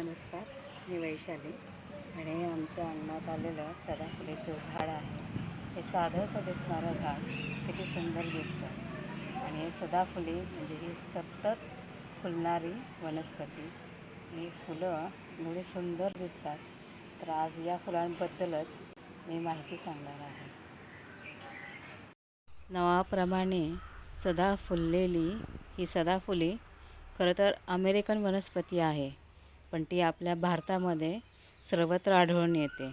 नमस्कार मी वैशाली आणि आमच्या अंगणात आलेलं सदाफुलीचं झाड आहे. हे साधंसं दिसणारं झाड किती सुंदर दिसतं. आणि हे सदाफुली म्हणजे ही सतत फुलणारी वनस्पती. ही फुलं एवढी सुंदर दिसतात. तर आज या फुलांबद्दलच मी माहिती सांगणार आहे. नावाप्रमाणे सदा फुललेली ही सदाफुली खरं तर अमेरिकन वनस्पती आहे. पण ती आपल्या भारतामध्ये सर्वत्र आढळून येते.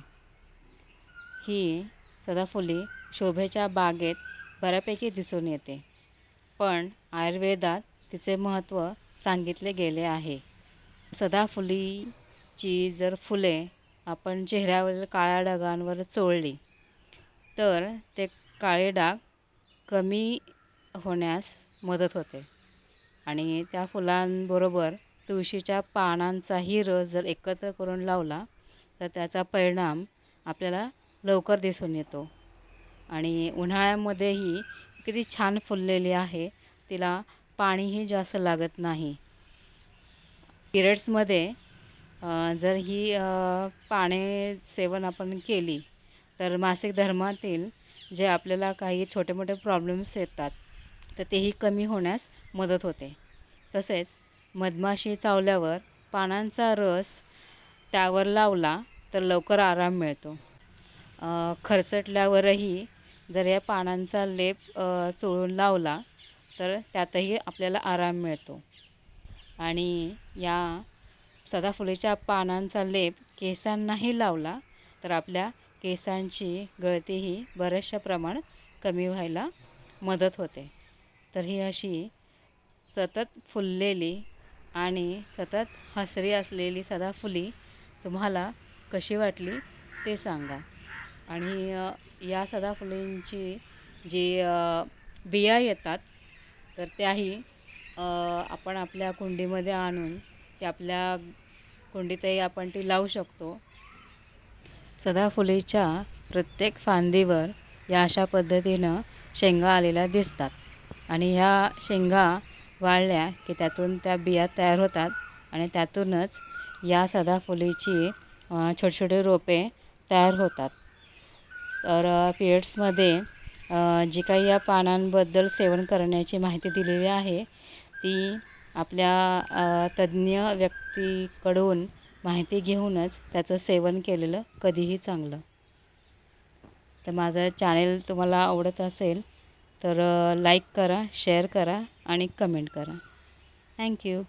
ही सदाफुली शोभेच्या बागेत बऱ्यापैकी दिसून येते. पण आयुर्वेदात तिचे महत्त्व सांगितले गेले आहे. सदाफुलीची जर फुले आपण चेहऱ्यावरील काळ्या डागांवर चोळली तर ते काळे डाग कमी होण्यास मदत होते आणि त्या फुलांबरोबर तुळशीच्या पानांचाही रस जर एकत्र करून लावला तर त्याचा परिणाम आपल्याला लवकर दिसून येतो. आणि उन्हाळ्यामध्येही किती छान फुललेली आहे तिला पाणीही जास्त लागत नाही. पिरियड्समध्ये जर ही पाने सेवन आपण केली तर मासिक धर्मातील जे आपल्याला काही छोटे मोठे प्रॉब्लेम्स येतात तर तेही कमी होण्यास मदत होते. तसेच मधमाशी चावल्यावर पानांचा रस त्यावर लावला तर लवकर आराम मिळतो. खरचटल्यावरही जर या पानांचा लेप चोळून लावला तर त्यातही आपल्याला आराम मिळतो. आणि या सदाफुलीच्या पानांचा लेप केसांनाही लावला तर आपल्या केसांची गळतीही बऱ्याचशा प्रमाणात कमी व्हायला मदत होते. तर ही अशी सतत फुललेली आणि सतत हसरी असलेली सदाफुली तुम्हाला कशी वाटली ते सांगा. आणि या सदाफुलींची जी बिया येतात तर त्याही आपण आपल्या कुंडीमध्ये आणून ते आपल्या कुंडीतही आपण ती लावू शकतो. सदाफुलीच्या प्रत्येक फांदीवर या अशा पद्धतीनं शेंगा आलेल्या दिसतात. आणि ह्या शेंगा वाळल्या की त्यातून त्या बिया तयार होतात आणि त्यातूनच या सदाफुलीची अ, छोटे छोटे रोपे तयार होतात. तर पिरियड्समध्ये जी काही या पानांबद्दल सेवन करण्याची माहिती दिलेली आहे ती आपल्या तज्ज्ञ व्यक्तीकडून माहिती घेऊनच त्याचं सेवन केलेलं कधीही चांगलं. तर माझं चॅनेल तुम्हाला आवडत असेल तर लाईक करा शेअर करा आणि कमेंट करा. थँक्यू